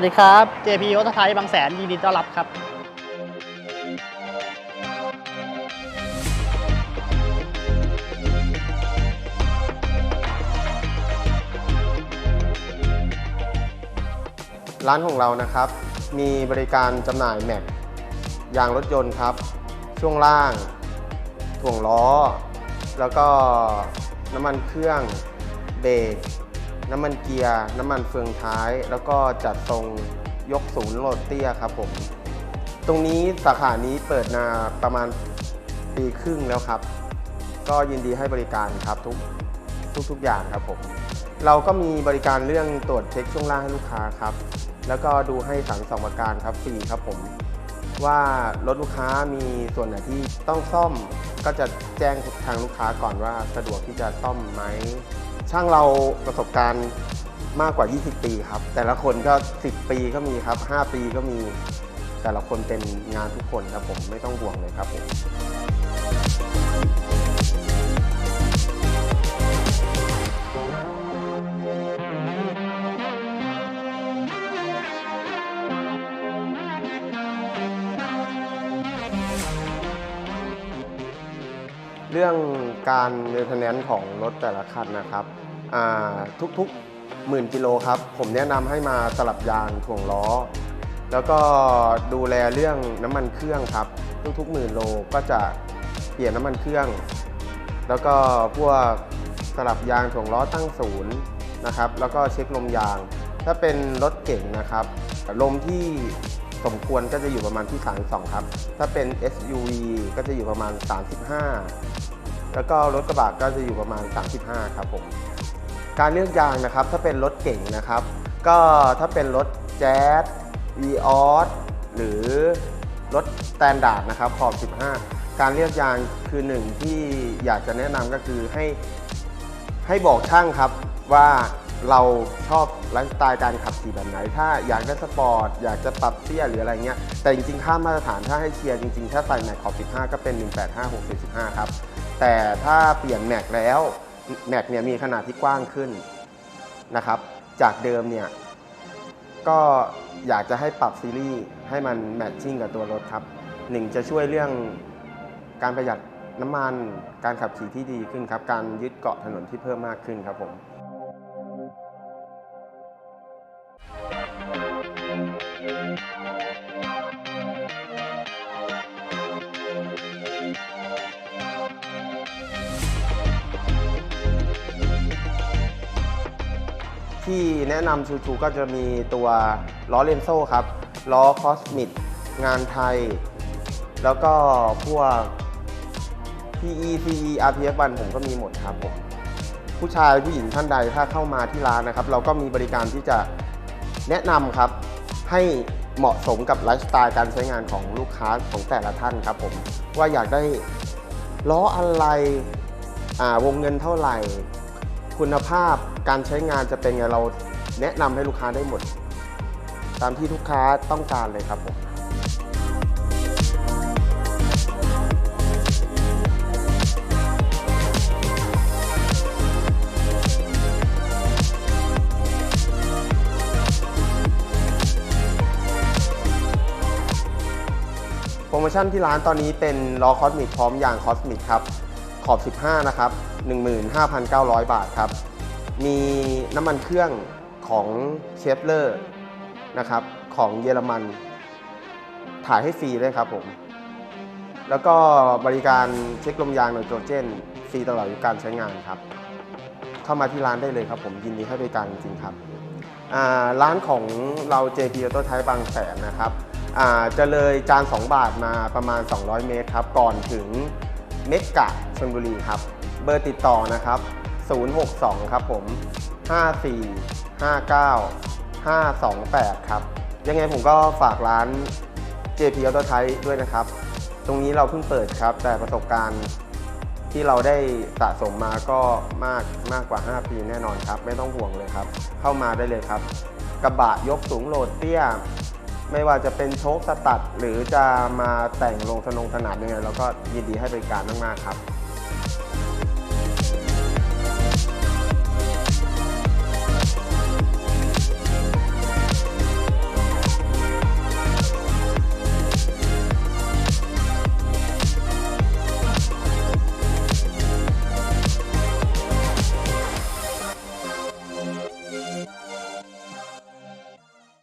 วัสดีครับ JP ออโตไทยบางแสนยินดีต้อนรับครับ ร้านของเรานะครับ มีบริการจำหน่ายแม็กยางรถยนต์ครับ ช่วงล่าง ถ่วงล้อ แล้วก็น้ำมันเครื่องเบรก น้ำมันเกียร์ น้ำมันเฟืองท้าย แล้วก็จัดทรงยกศูนย์โหลดเตี้ยครับผม ตรงนี้สาขานี้เปิดมาประมาณปีครึ่งแล้วครับ ก็ยินดีให้บริการครับทุกทุกๆอย่างครับผม เราก็มีบริการเรื่องตรวจเช็คช่วงล่างให้ลูกค้าครับ แล้วก็ดูให้สังสองประการครับฟรีครับผม ว่ารถลูกค้ามีส่วนไหนที่ต้องซ่อม ก็จะแจ้งทางลูกค้าก่อนว่าสะดวกที่จะซ่อมไหม ช่างเราประสบการณ์มากกว่า 20 ปีครับ แต่ละคนก็ 10 ปีก็มีครับ 5 ปีก็มี แต่ละคนเป็นงานทุกคนครับผมไม่ต้องห่วงเลยครับผมเรื่องการเ a นเทนแนนของรถแต่ละคันนะครับ ทุกๆหมื่นกิโลครับ ผมแนะนำให้มาสลับยางถ่วงล้อ แล้วก็ดูแลเรื่องน้ำมันเครื่องครับ ทุกๆหมื่นโลก็จะเปลี่ยนน้ำมันเครื่อง แล้วก็พวกสลับยางถ่วงล้อตั้งศูนย์นะครับ แล้วก็เช็คลมยาง ถ้าเป็นรถเก่งนะครับ ลมที่สมควรก็จะอยู่ประมาณที่ 32 ครับ ถ้าเป็น SUV ก็จะอยู่ประมาณ 35 แล้วก็รถกระบะก็จะอยู่ประมาณ 35 ครับผม การเลือกยางนะครับถ้าเป็นรถเก่งนะครับ ก็ถ้าเป็นรถแจ๊ส v ีออสหรือรถสแตนดาร์ดนะครับขอบ 15 การเลือกยางคือหนึ่งที่อยากจะแนะนำก็คือให้ให้บอกช่างครับว่าเราชอบไลฟ์สไตล์การขับขี่แบบไหน ถ้าอยากได้สปอร์ต อยากจะปรับเตี้ยหรืออะไรเงี้ย แต่จริงๆ ค่ามาตรฐานถ้าให้เชียร์จริงๆ ถ้าใส่แม็กขอบ 15 ก็เป็น 185 6 45 ครับ แต่ถ้าเปลี่ยนแม็กแล้ว แม็กเนี่ยมีขนาดที่กว้างขึ้นนะครับ จากเดิมเนี่ยก็อยากจะให้ปรับซีรีส์ให้มันแมทชิ่งกับตัวรถครับหนึ่งจะช่วยเรื่องการประหยัดน้ำมัน การขับขี่ที่ดีขึ้นครับ การยึดเกาะถนนที่เพิ่มมากขึ้นครับผม ที่แนะนำชูชูก็จะมีตัวล้อเลนโซ่ครับ ล้อคอสมิกงานไทย แล้วก็พวก PE CE RPF 1ผมก็มีหมดครับผมผู้ชายผู้หญิงท่านใดถ้าเข้ามาที่ร้านนะครับ เราก็มีบริการที่จะแนะนำครับ ให้เหมาะสมกับไลฟ์สไตล์การใช้งานของลูกค้าของแต่ละท่านครับผมว่าอยากได้ล้ออะไรวงเงินเท่าไหร่ คุณภาพการใช้งานจะเป็นไงเราแนะนำให้ลูกค้าได้หมด ตามที่ลูกค้าต้องการเลยครับผมโปรโมชั่นที่ร้านตอนนี้เป็นล้อคอสมิกพร้อมยางคอสมิกครับ ขอบ 15 นะครับ 15,900 บาทครับ มีน้ำมันเครื่องของเชฟเลอร์นะครับของเยอรมัน ถ่ายให้ฟรีเลยครับผม แล้วก็บริการเช็คลมยางไนโตรเจนฟรีตลอดการใช้งานครับ เข้ามาที่ร้านได้เลยครับผมยินดีให้บริการจริงครับ ร้านของเรา JP Auto Type บางแสนนะครับจะเลยจาน 2 บาทมาประมาณ 200 เมตรครับ ก่อนถึงเมกะชลบุรีครับ เบอร์ติดต่อนะครับ 062 ครับผม 54 59 528 ครับ ยังไงผมก็ฝากร้าน JP Auto Type ด้วยนะครับ ตรงนี้เราเพิ่งเปิดครับ แต่ประสบการณ์ที่เราได้สะสมมาก็มากมากกว่า 5 ปีแน่นอนครับ ไม่ต้องห่วงเลยครับ เข้ามาได้เลยครับ กระบะยกสูงโหลดเตี้ย ไม่ว่าจะเป็นโชคสตัด หรือจะมาแต่งลงสนงสนามยังไงเราก็ยินดีให้บริการมาก ๆ ครับ